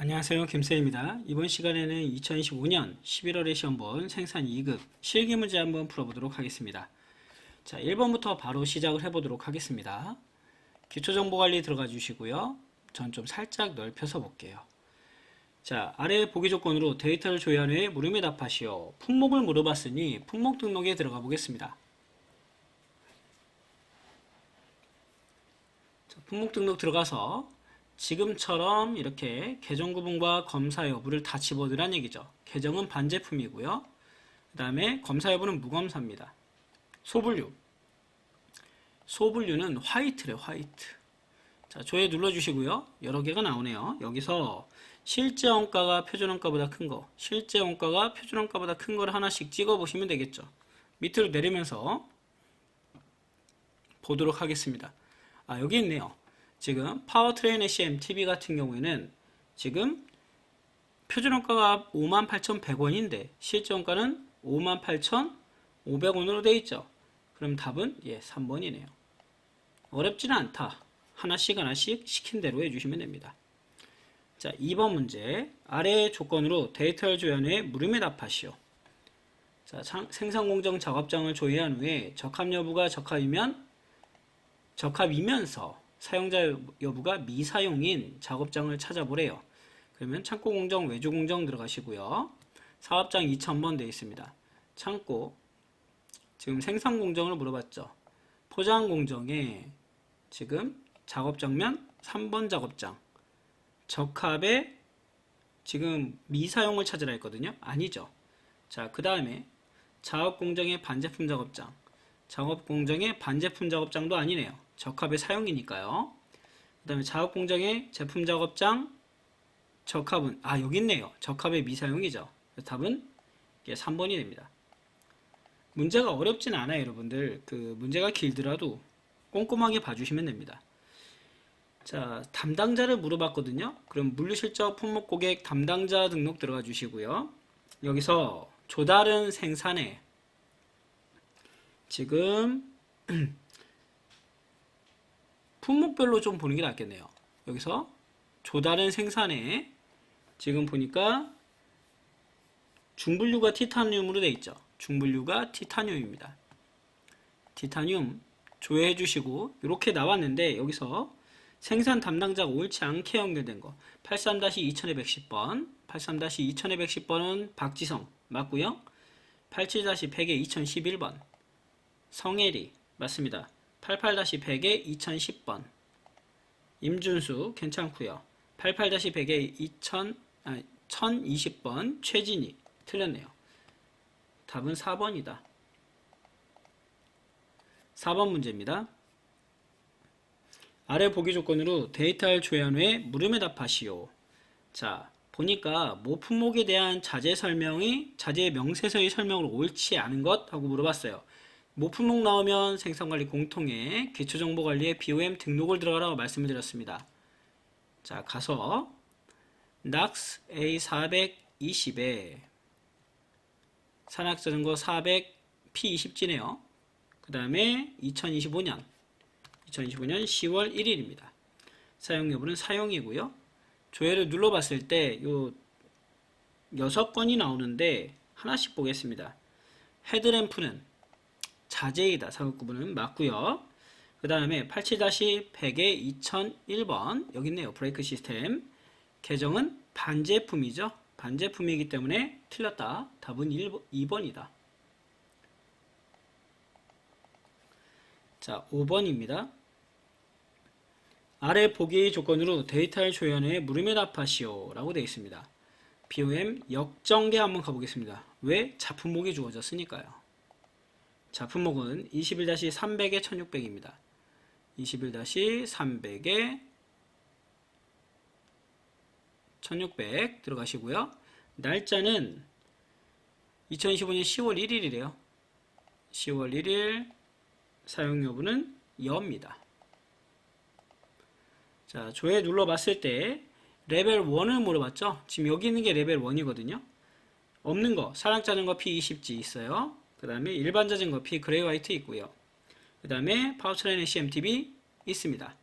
안녕하세요. 김쌤입니다. 이번 시간에는 2025년 11월에 시험 본 생산 2급 실기 문제 한번 풀어보도록 하겠습니다. 자, 1번부터 바로 시작을 해보도록 하겠습니다. 기초정보관리 들어가 주시고요. 전 좀 살짝 넓혀서 볼게요. 자, 아래 보기 조건으로 데이터를 조회한 후에 물음에 답하시오. 품목을 물어봤으니 품목 등록에 들어가 보겠습니다. 자, 품목 등록 들어가서 지금처럼 이렇게 계정 구분과 검사 여부를 다 집어넣으란 얘기죠. 계정은 반제품이고요. 그 다음에 검사 여부는 무검사입니다. 소분류. 소분류는 화이트래, 화이트. 자, 조회 눌러주시고요. 여러 개가 나오네요. 여기서 실제 원가가 표준 원가보다 큰 거, 실제 원가가 표준 원가보다 큰 거를 하나씩 찍어 보시면 되겠죠. 밑으로 내리면서 보도록 하겠습니다. 아, 여기 있네요. 지금 파워트레인 CMTV 같은 경우에는 지금 표준 원가가 58,100원인데 실제 원가는 58,500원으로 되어 있죠. 그럼 답은 예, 3번이네요. 어렵지는 않다. 하나씩 하나씩 시킨 대로 해주시면 됩니다. 자, 2번 문제. 아래 조건으로 데이터를 조회한 후에 물음에 답하시오. 자, 상- 생산공정 작업장을 조회한 후에 적합 여부가 적합이면 적합이면서 사용자 여부가 미사용인 작업장을 찾아보래요. 그러면 창고 공정, 외주 공정 들어가시고요. 사업장 2000번 되어 있습니다. 창고 지금 생산 공정을 물어봤죠. 포장 공정에 지금 작업장면 3번 작업장 적합에 지금 미사용을 찾으라 했거든요. 아니죠. 자, 그 다음에 작업 공정의 반제품 작업장 작업 공정의 반제품 작업장도 아니네요. 적합의 사용이니까요. 그 다음에 작업 공정의 제품 작업장 적합은 아 여기 있네요. 적합의 미사용이죠. 답은 이게 3번이 됩니다. 문제가 어렵진 않아요, 여러분들. 그 문제가 길더라도 꼼꼼하게 봐주시면 됩니다. 자, 담당자를 물어봤거든요. 그럼 물류실적 품목 고객 담당자 등록 들어가 주시고요. 여기서 조다른 생산에 지금 품목별로 좀 보는 게 낫겠네요. 여기서 조다른 생산에 지금 보니까 중분류가 티타늄으로 되어 있죠. 중분류가 티타늄입니다. 티타늄 조회해 주시고 이렇게 나왔는데 여기서 생산 담당자가 옳지 않게 연결된 거 83-2210번 83-2210번은 박지성 맞고요. 87-100에 2011번 성혜리 맞습니다. 88-100에 2010번 임준수 괜찮고요. 88-100에 2000 아, 1020번 최진희 틀렸네요. 답은 4번이다. 4번 문제입니다. 아래 보기 조건으로 데이터를 조회한 후에 물음에 답하시오. 자, 보니까 모 품목에 대한 자재 설명이 자재의 명세서의 설명으로 옳지 않은 것 하고 물어봤어요. 모 품목 나오면 생산관리 공통에 기초정보관리에 BOM 등록을 들어가라고 말씀을 드렸습니다. 자, 가서 NAX A420에 산악자전거 400 P20G네요. 그 다음에 2025년 2025년 10월 1일입니다. 사용 여부는 사용이고요. 조회를 눌러봤을 때요 여섯 건이 나오는데 하나씩 보겠습니다. 헤드램프는 자재이다. 사각 구분은 맞고요. 그 다음에 87-100에 2001번 여기 있네요. 브레이크 시스템 계정은 반제품이죠. 반제품이기 때문에 틀렸다. 답은 1번, 2번이다. 자, 5번입니다. 아래 보기 조건으로 데이터를 조회해 물음에 답하시오 라고 되어 있습니다. BOM 역전개 한번 가보겠습니다. 왜? 자품목이 주어졌으니까요. 자 품목은 21-300에 1600입니다. 21-300에 1600 들어가시고요. 날짜는 2025년 10월 1일이래요. 10월 1일 사용 여부는 여입니다. 자, 조회 눌러봤을 때 레벨 1을 물어봤죠? 지금 여기 있는 게 레벨 1이거든요. 없는 거, 사랑자전거 P20G 있어요. 그 다음에 일반 자전거 P 그레이 화이트 있고요. 그 다음에 파워트레인 CMTV 있습니다.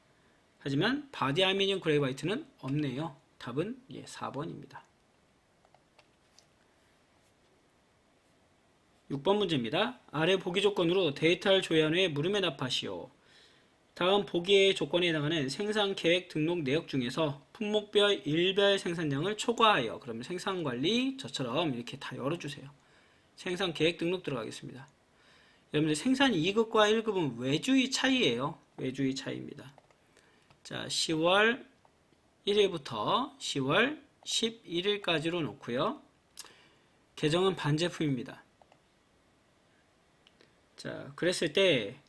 하지만 바디 알미늄 그레이 화이트는 없네요. 답은 예, 4번입니다. 6번 문제입니다. 아래 보기 조건으로 데이터를 조회한 후에 물음에 답하시오. 다음 보기의 조건에 해당하는 생산 계획 등록 내역 중에서 품목별 일별 생산량을 초과하여 그러면 생산 관리 저처럼 이렇게 다 열어주세요. 생산 계획 등록 들어가겠습니다. 여러분들 생산 2급과 1급은 외주의 차이예요. 외주의 차이입니다. 자, 10월 1일부터 10월 11일까지로 놓고요. 계정은 반제품입니다. 자, 그랬을 때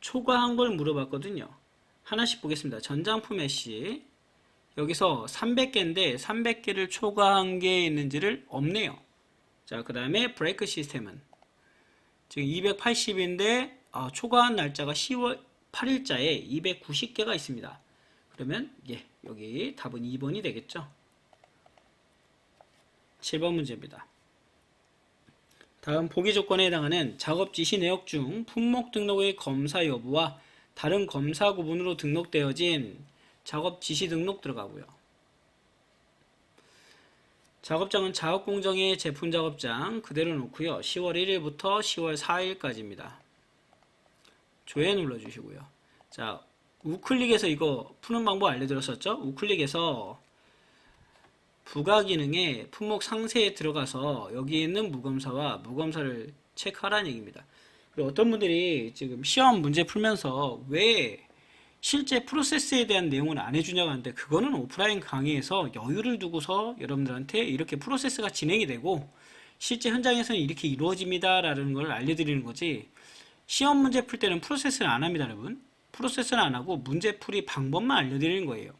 초과한 걸 물어봤거든요. 하나씩 보겠습니다. 전장품 애쉬 여기서 300개인데 300개를 초과한 게 있는지를 없네요. 자, 그 다음에 브레이크 시스템은 지금 280인데 아, 초과한 날짜가 10월 8일자에 290개가 있습니다. 그러면 예, 여기 답은 2번이 되겠죠. 7번 문제입니다. 다음 보기 조건에 해당하는 작업 지시 내역 중 품목 등록의 검사 여부와 다른 검사 구분으로 등록되어진 작업 지시 등록 들어가고요. 작업장은 작업 공정의 제품 작업장 그대로 놓고요. 10월 1일부터 10월 4일까지입니다. 조회 눌러주시고요. 자, 우클릭에서 이거 푸는 방법 알려드렸었죠? 우클릭에서 부가 기능에 품목 상세에 들어가서 여기 있는 무검사와 무검사를 체크하라는 얘기입니다. 그리고 어떤 분들이 지금 시험 문제 풀면서 왜 실제 프로세스에 대한 내용을 안 해주냐고 하는데 그거는 오프라인 강의에서 여유를 두고서 여러분들한테 이렇게 프로세스가 진행이 되고 실제 현장에서는 이렇게 이루어집니다 라는 걸 알려드리는 거지. 시험 문제 풀 때는 프로세스는 안 합니다 여러분. 프로세스는 안 하고 문제 풀이 방법만 알려드리는 거예요.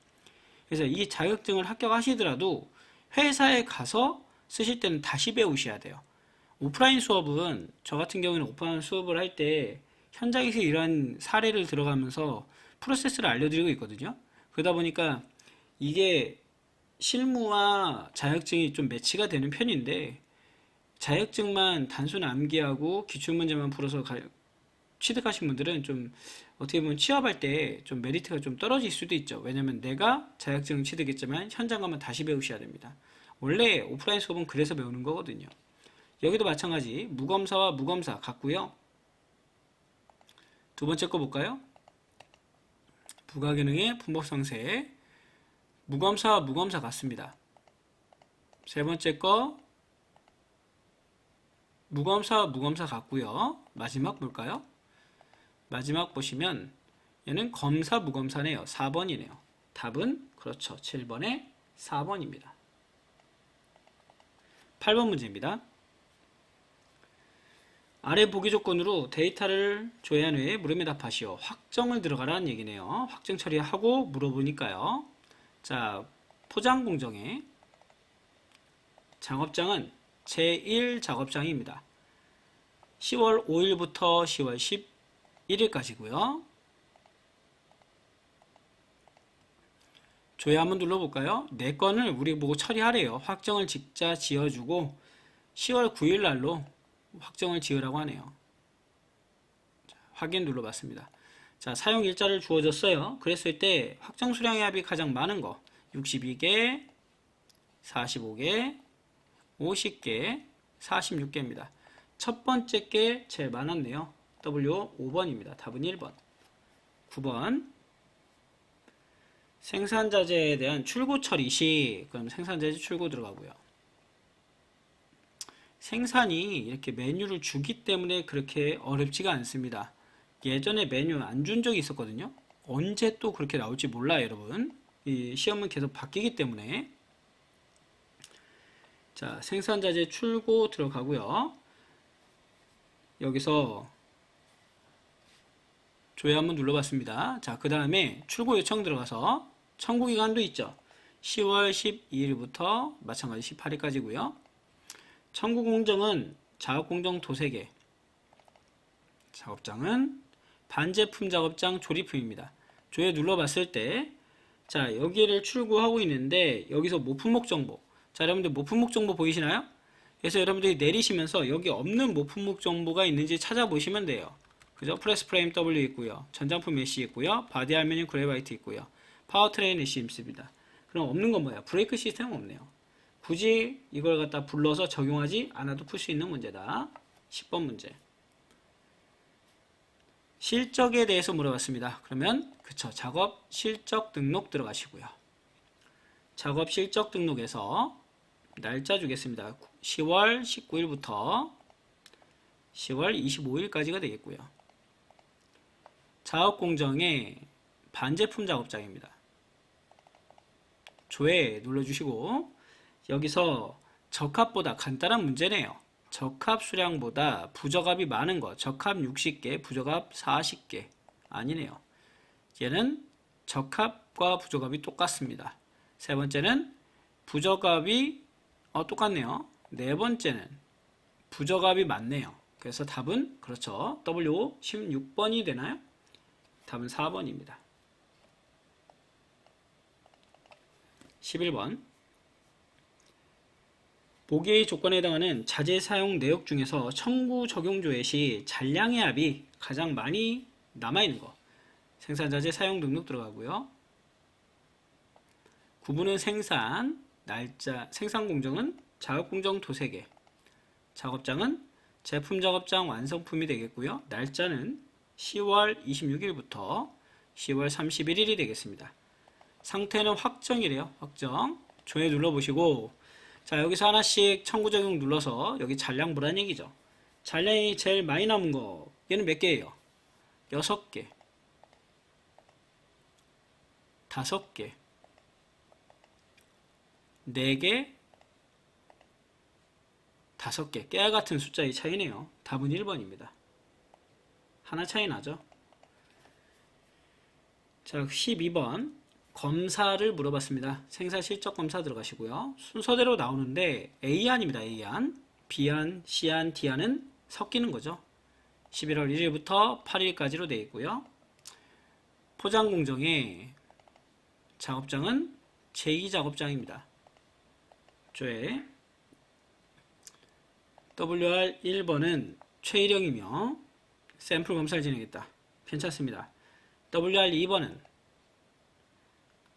그래서 이 자격증을 합격하시더라도 회사에 가서 쓰실 때는 다시 배우셔야 돼요. 오프라인 수업은 저 같은 경우에는 오프라인 수업을 할 때 현장에서 이러한 사례를 들어가면서 프로세스를 알려드리고 있거든요. 그러다 보니까 이게 실무와 자격증이 좀 매치가 되는 편인데 자격증만 단순 암기하고 기출문제만 풀어서 가- 취득하신 분들은 좀 어떻게 보면 취업할 때 좀 메리트가 좀 떨어질 수도 있죠. 왜냐면 내가 자격증을 취득했지만 현장 가면 다시 배우셔야 됩니다. 원래 오프라인 수업은 그래서 배우는 거거든요. 여기도 마찬가지 무검사와 무검사 같고요. 두 번째 거 볼까요? 부가기능의 분법상세 무검사와 무검사 같습니다. 세 번째 거 무검사와 무검사 같고요. 마지막 볼까요? 마지막 보시면 얘는 검사 무검사네요. 4번이네요. 답은 그렇죠. 7번에 4번입니다. 8번 문제입니다. 아래 보기 조건으로 데이터를 조회한 후에 물음에 답하시오. 확정을 들어가라는 얘기네요. 확정 처리하고 물어보니까요. 자, 포장 공정의 작업장은 제1 작업장입니다. 10월 5일부터 10월 11일까지고요. 조회 한번 눌러볼까요? 내 건을 우리 보고 처리하래요. 확정을 직자 지어주고 10월 9일 날로 확정을 지으라고 하네요. 자, 확인 눌러봤습니다. 자, 사용 일자를 주어졌어요. 그랬을 때 확정 수량의 합이 가장 많은 거 62개, 45개, 50개, 46개입니다. 첫 번째 게 제일 많았네요. W 5번입니다. 답은 1번. 9번. 생산자재에 대한 출고 처리 시, 그럼 생산자재 출고 들어가고요. 생산이 이렇게 메뉴를 주기 때문에 그렇게 어렵지가 않습니다. 예전에 메뉴 안 준 적이 있었거든요. 언제 또 그렇게 나올지 몰라요, 여러분. 이 시험은 계속 바뀌기 때문에. 자, 생산자재 출고 들어가고요. 여기서 조회 한번 눌러봤습니다. 자, 그 다음에 출고 요청 들어가서 청구 기간도 있죠. 10월 12일부터 마찬가지 18일까지고요. 청구 공정은 작업 공정 도세개, 작업장은 반제품 작업장 조립품입니다. 조회 눌러봤을 때, 자 여기를 출고하고 있는데 여기서 모품목 정보, 자 여러분들 모품목 정보 보이시나요? 그래서 여러분들이 내리시면서 여기 없는 모품목 정보가 있는지 찾아보시면 돼요. 그죠? 프레스 프레임 W 있고요. 전장품 메시 있고요. 바디 알루미늄 그레바이트 있고요. 파워트레인 있습니다. 그럼 없는 건 뭐야? 브레이크 시스템은 없네요. 굳이 이걸 갖다 불러서 적용하지 않아도 풀 수 있는 문제다. 10번 문제. 실적에 대해서 물어봤습니다. 그러면 그쵸 작업 실적 등록 들어가시고요. 작업 실적 등록에서 날짜 주겠습니다. 10월 19일부터 10월 25일까지가 되겠고요. 작업 공정의 반제품 작업장입니다. 조회 눌러주시고 여기서 적합보다 간단한 문제네요. 적합 수량보다 부적합이 많은 거. 적합 60개, 부적합 40개. 아니네요. 얘는 적합과 부적합이 똑같습니다. 세 번째는 부적합이 어, 똑같네요. 네 번째는 부적합이 많네요. 그래서 답은 그렇죠. W 16번이 되나요? 답은 4번입니다. 11번 보기의 조건에 해당하는 자재 사용 내역 중에서 청구 적용 조회 시 잔량의 합이 가장 많이 남아있는 거 생산 자재 사용 등록 들어가고요. 구분은 생산, 날짜, 생산 공정은 작업 공정 도세개, 작업장은 제품 작업장 완성품이 되겠고요. 날짜는 10월 26일부터 10월 31일이 되겠습니다. 상태는 확정이래요. 확정. 조회 눌러보시고 자 여기서 하나씩 청구 적용 눌러서 여기 잔량 보란 얘기죠. 잔량이 제일 많이 남은 거 얘는 몇 개예요? 여섯 개, 다섯 개, 네 개, 다섯 개. 깨알 같은 숫자의 차이네요. 답은 1번입니다. 하나 차이 나죠? 자, 12번. 검사를 물어봤습니다. 생산 실적 검사 들어가시고요. 순서대로 나오는데 A안입니다. A안. B안, C안, D안은 섞이는 거죠. 11월 1일부터 8일까지로 되어 있고요. 포장 공정의 작업장은 제2작업장입니다. 조회 WR 1번은 최일형이며 샘플 검사를 진행했다. 괜찮습니다. WR 2번은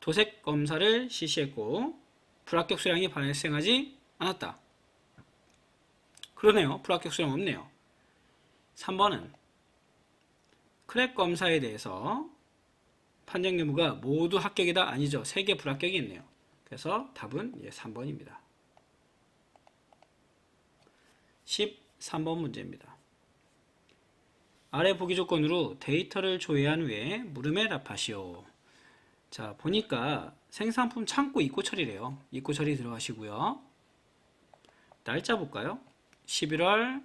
도색 검사를 실시했고 불합격 수량이 발생하지 않았다. 그러네요. 불합격 수량 없네요. 3번은 크랙 검사에 대해서 판정 의무가 모두 합격이다 아니죠. 3개 불합격이 있네요. 그래서 답은 예, 3번입니다. 13번 문제입니다. 아래 보기 조건으로 데이터를 조회한 후에 물음에 답하시오. 자, 보니까 생산품 창고 입고 처리래요. 입고 처리 들어가시고요. 날짜 볼까요? 11월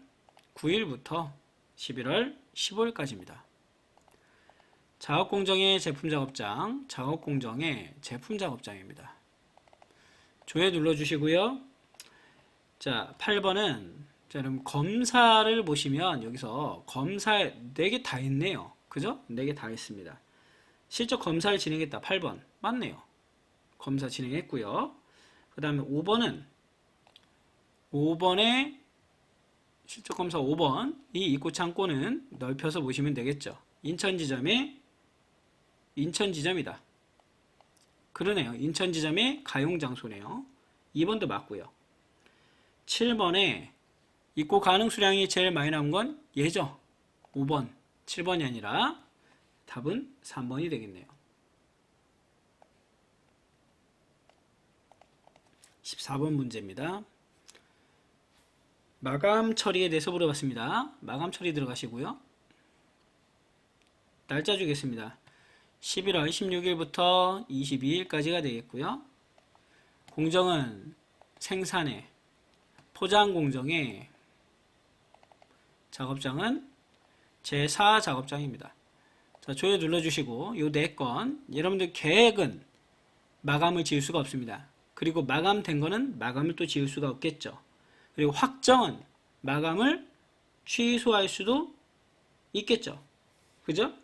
9일부터 11월 15일까지입니다. 작업 공정의 제품 작업장, 작업 공정의 제품 작업장입니다. 조회 눌러주시고요. 자, 8번은 자, 그럼 검사를 보시면 여기서 검사 4개 다 했네요. 그죠? 4개 다 했습니다. 실적 검사를 진행했다. 8번. 맞네요. 검사 진행했고요. 그 다음에 5번은 5번에 실적 검사 5번 이 입구 창고는 넓혀서 보시면 되겠죠. 인천 지점에 인천 지점이다. 그러네요. 인천 지점의 가용 장소네요. 2번도 맞고요. 7번에 입고 가능 수량이 제일 많이 남은 건 얘죠. 5번. 7번이 아니라 답은 3번이 되겠네요. 14번 문제입니다. 마감 처리에 대해서 물어봤습니다. 마감 처리 들어가시고요. 날짜 주겠습니다. 11월 16일부터 22일까지가 되겠고요. 공정은 생산에, 포장 공정에 작업장은 제4 작업장입니다. 자, 조회 눌러주시고 요 네 건 여러분들 계획은 마감을 지을 수가 없습니다. 그리고 마감된 거는 마감을 또 지을 수가 없겠죠. 그리고 확정은 마감을 취소할 수도 있겠죠. 그죠?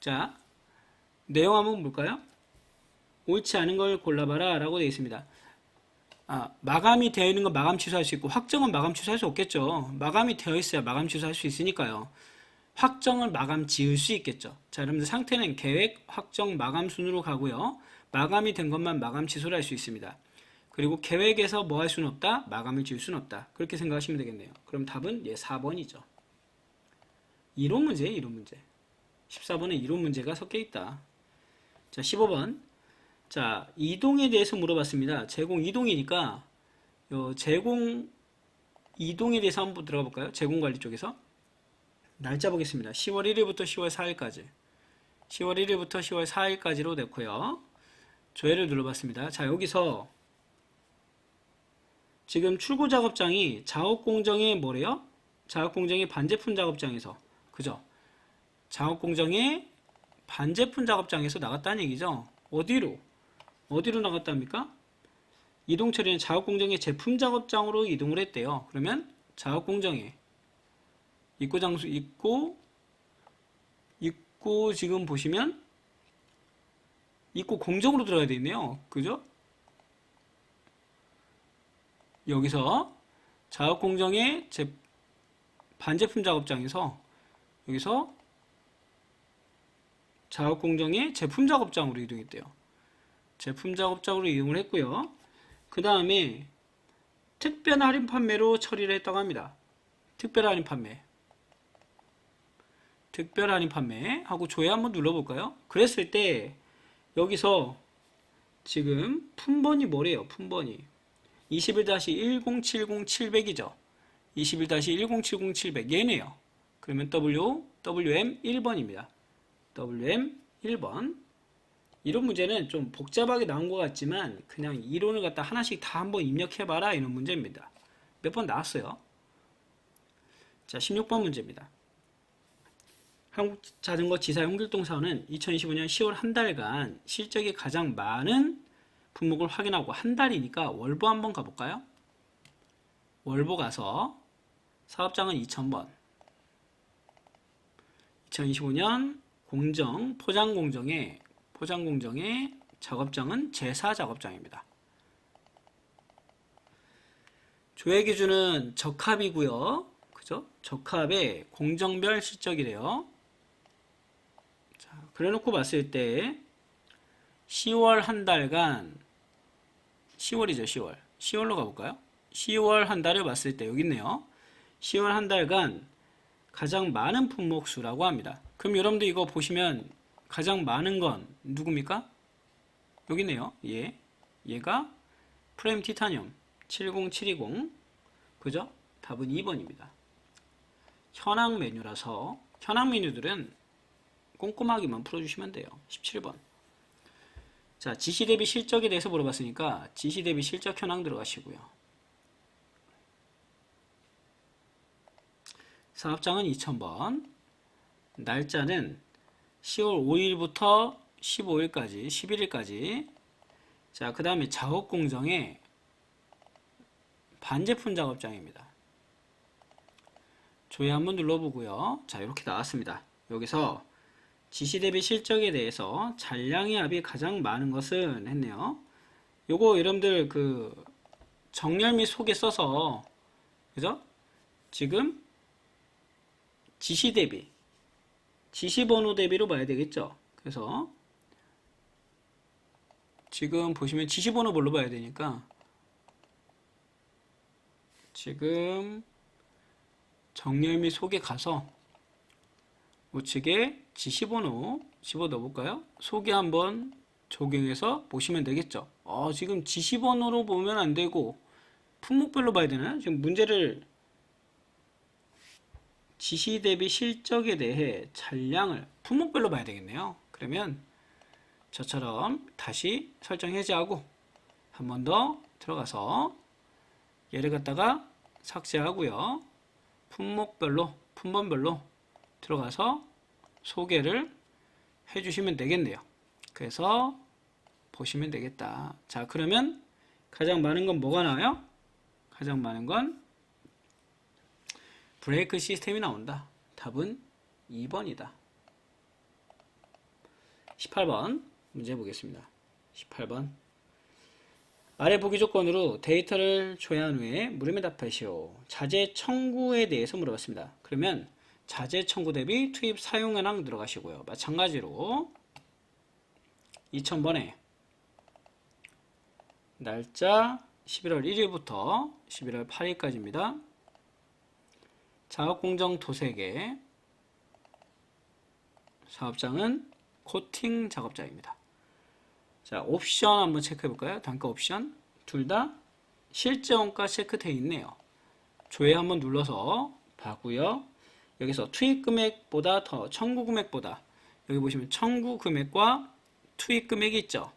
자, 내용 한번 볼까요? 옳지 않은 걸 골라봐라 라고 되어 있습니다. 아, 마감이 되어 있는 건 마감 취소할 수 있고 확정은 마감 취소할 수 없겠죠. 마감이 되어 있어야 마감 취소할 수 있으니까요. 확정을 마감 지을 수 있겠죠. 자, 여러분들 상태는 계획, 확정, 마감 순으로 가고요. 마감이 된 것만 마감 취소를 할 수 있습니다. 그리고 계획에서 뭐 할 수는 없다? 마감을 지을 수는 없다. 그렇게 생각하시면 되겠네요. 그럼 답은 예, 4번이죠. 이론 문제예요, 이론 문제. 14번에 이론 문제가 섞여 있다. 자, 15번. 자, 이동에 대해서 물어봤습니다. 제공 이동이니까 요 제공 이동에 대해서 한번 들어가 볼까요? 제공 관리 쪽에서 날짜 보겠습니다. 10월 1일부터 10월 4일까지. 10월 1일부터 10월 4일까지로 됐고요. 조회를 눌러봤습니다. 자, 여기서 지금 출고 작업장이 작업 공정의 뭐래요? 작업 공정의 반제품 작업장에서 그죠? 작업 공정의 반제품 작업장에서 나갔다는 얘기죠. 어디로? 어디로 나갔답니까? 이동 처리는 작업 공정의 제품 작업장으로 이동을 했대요. 그러면 작업 공정에 입고 장소 입고 입고 지금 보시면 입고 공정으로 들어가야 되네요. 그죠? 여기서 작업 공정의 제 반제품 작업장에서 여기서 작업 공정의 제품 작업장으로 이동했대요. 제품 작업장으로 이동을 했고요. 그 다음에 특별 할인 판매로 처리를 했다고 합니다. 특별 할인 판매. 특별 할인 판매 하고 조회 한번 눌러볼까요? 그랬을 때 여기서 지금 품번이 뭐래요? 품번이 21-1070700이죠. 21-1070700 얘네요. 그러면 W, WM 1번입니다. WM 1번. 이런 문제는 좀 복잡하게 나온 것 같지만 그냥 이론을 갖다 하나씩 다 한번 입력해봐라 이런 문제입니다. 몇 번 나왔어요. 자, 16번 문제입니다. 한국자전거 지사 용길동 사원은 2025년 10월 한 달간 실적이 가장 많은 품목을 확인하고 한 달이니까 월보 한번 가볼까요? 월보 가서 사업장은 2000번 2025년 공정 포장 공정의 포장 공정의 작업장은 제4 작업장입니다. 조회 기준은 적합이고요. 그죠? 적합의 공정별 실적이래요. 자, 그래놓고 봤을 때 10월 한 달간 10월이죠, 10월. 10월로 가볼까요? 10월 한 달을 봤을 때 여기 있네요. 10월 한 달간 가장 많은 품목 수라고 합니다. 그럼 여러분들 이거 보시면 가장 많은 건 누굽니까? 여기 있네요. 얘. 얘가 프레임 티타늄 70720. 그죠? 답은 2번입니다. 현황 메뉴라서 현황 메뉴들은 꼼꼼하게만 풀어주시면 돼요. 17번. 자, 지시 대비 실적에 대해서 물어봤으니까 지시 대비 실적 현황 들어가시고요. 사업장은 2000번. 날짜는 10월 5일부터 15일까지, 11일까지. 자, 그 다음에 작업 공정의 반제품 작업장입니다. 조회 한번 눌러보고요. 자, 이렇게 나왔습니다. 여기서 지시 대비 실적에 대해서 잔량의 합이 가장 많은 것은 했네요. 요거 여러분들 그 정렬 및 속에 써서 그죠? 지금 지시 대비 지시 번호 대비로 봐야 되겠죠. 그래서 지금 보시면 지시 번호 뭘로 봐야 되니까 지금 정렬 및 속에 가서 우측에 지시번호 집어 넣어볼까요? 소개 한번 적용해서 보시면 되겠죠. 어, 지금 지시번호로 보면 안 되고 품목별로 봐야 되나요? 지금 문제를 지시 대비 실적에 대해 잔량을 품목별로 봐야 되겠네요. 그러면 저처럼 다시 설정 해제하고 한 번 더 들어가서 얘를 갖다가 삭제하고요. 품목별로, 품번별로 들어가서 소개를 해주시면 되겠네요. 그래서 보시면 되겠다. 자, 그러면 가장 많은 건 뭐가 나와요? 가장 많은 건 브레이크 시스템이 나온다. 답은 2번이다. 18번 문제 보겠습니다. 18번 아래 보기 조건으로 데이터를 조회한 후에 물음에 답하시오. 자재 청구에 대해서 물어봤습니다. 그러면 자재 청구 대비 투입 사용 현황 들어가시고요. 마찬가지로 2000번에 날짜 11월 1일부터 11월 8일까지입니다. 작업공정 도색의 사업장은 코팅 작업장입니다. 자, 옵션 한번 체크해 볼까요? 단가 옵션 둘 다 실제 원가 체크되어 있네요. 조회 한번 눌러서 봐고요. 여기서 투입 금액보다 더 청구 금액보다 여기 보시면 청구 금액과 투입 금액이 있죠.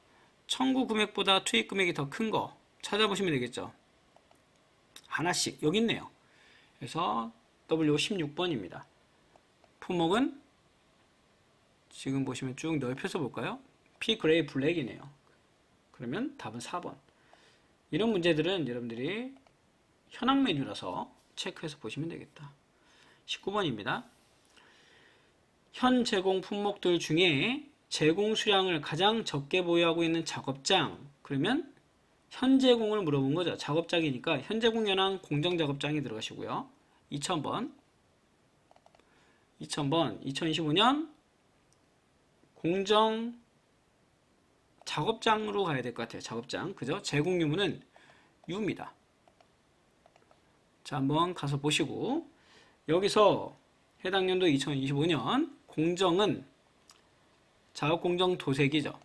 청구 금액보다 투입 금액이 더 큰 거 찾아보시면 되겠죠. 하나씩 여기 있네요. 그래서 W16번입니다. 품목은 지금 보시면 쭉 넓혀서 볼까요? P 그레이 블랙이네요. 그러면 답은 4번. 이런 문제들은 여러분들이 현황 메뉴라서 체크해서 보시면 되겠다. 19번입니다. 현 제공 품목들 중에 제공 수량을 가장 적게 보유하고 있는 작업장. 그러면 현 제공을 물어본 거죠. 작업장이니까 현 제공 현황 공정 작업장이 들어가시고요. 2000번. 2000번. 2025년 공정 작업장으로 가야 될 것 같아요. 작업장. 그죠? 제공 유무는 유입니다. 자, 한번 가서 보시고 여기서 해당 연도 2025년 공정은 작업 공정 도색이죠.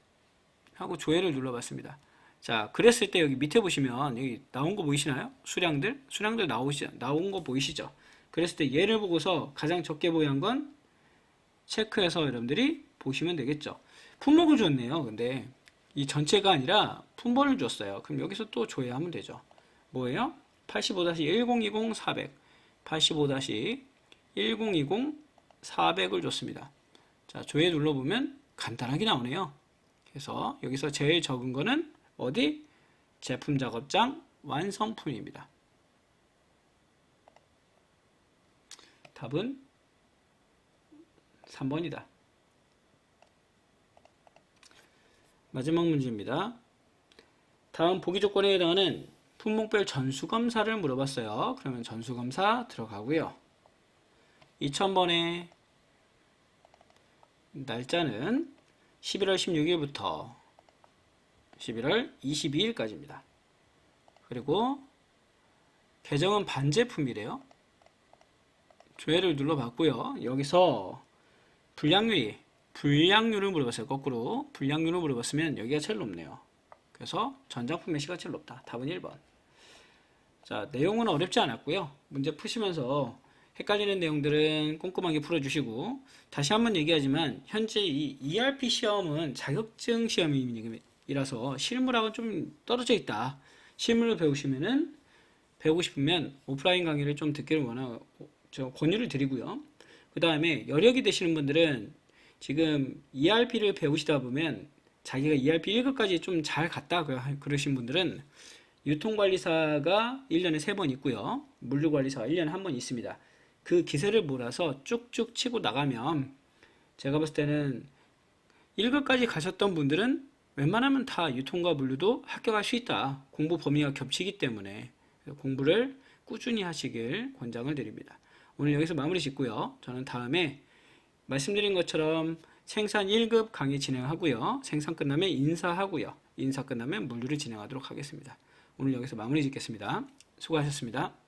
하고 조회를 눌러봤습니다. 자, 그랬을 때 여기 밑에 보시면 여기 나온 거 보이시나요? 수량들? 수량들 나오시, 나온 거 보이시죠? 그랬을 때 얘를 보고서 가장 적게 보유한 건 체크해서 여러분들이 보시면 되겠죠. 품목을 줬네요. 근데 이 전체가 아니라 품번을 줬어요. 그럼 여기서 또 조회하면 되죠. 뭐예요? 85-1020 400 85-1020 400을 줬습니다. 자, 조회 눌러보면 간단하게 나오네요. 그래서 여기서 제일 적은 거는 어디? 제품 작업장 완성품입니다. 답은 3번이다. 마지막 문제입니다. 다음 보기 조건에 해당하는 품목별 전수검사를 물어봤어요. 그러면 전수검사 들어가고요. 2000번의 날짜는 11월 16일부터 11월 22일까지입니다. 그리고 계정은 반제품이래요. 조회를 눌러봤고요. 여기서 불량률이 불량률을 물어봤어요. 거꾸로 불량률을 물어봤으면 여기가 제일 높네요. 그래서 전장품 매시가 제일 높다. 답은 1번. 자, 내용은 어렵지 않았고요. 문제 푸시면서 헷갈리는 내용들은 꼼꼼하게 풀어주시고 다시 한번 얘기하지만 현재 이 ERP 시험은 자격증 시험이라서 실무랑은 좀 떨어져 있다. 실무를 배우시면은 배우고 싶으면 오프라인 강의를 좀 듣기를 원하 저 권유를 드리고요. 그 다음에 여력이 되시는 분들은 지금 ERP를 배우시다 보면 자기가 ERP 1급까지 좀 잘 갔다 그- 그러신 분들은 유통관리사가 1년에 3번 있고요. 물류관리사가 1년에 한 번 있습니다. 그 기세를 몰아서 쭉쭉 치고 나가면 제가 봤을 때는 1급까지 가셨던 분들은 웬만하면 다 유통과 물류도 합격할 수 있다. 공부 범위가 겹치기 때문에 공부를 꾸준히 하시길 권장을 드립니다. 오늘 여기서 마무리 짓고요. 저는 다음에 말씀드린 것처럼 생산 1급 강의 진행하고요. 생산 끝나면 인사하고요. 인사 끝나면 물류를 진행하도록 하겠습니다. 오늘 여기서 마무리 짓겠습니다. 수고하셨습니다.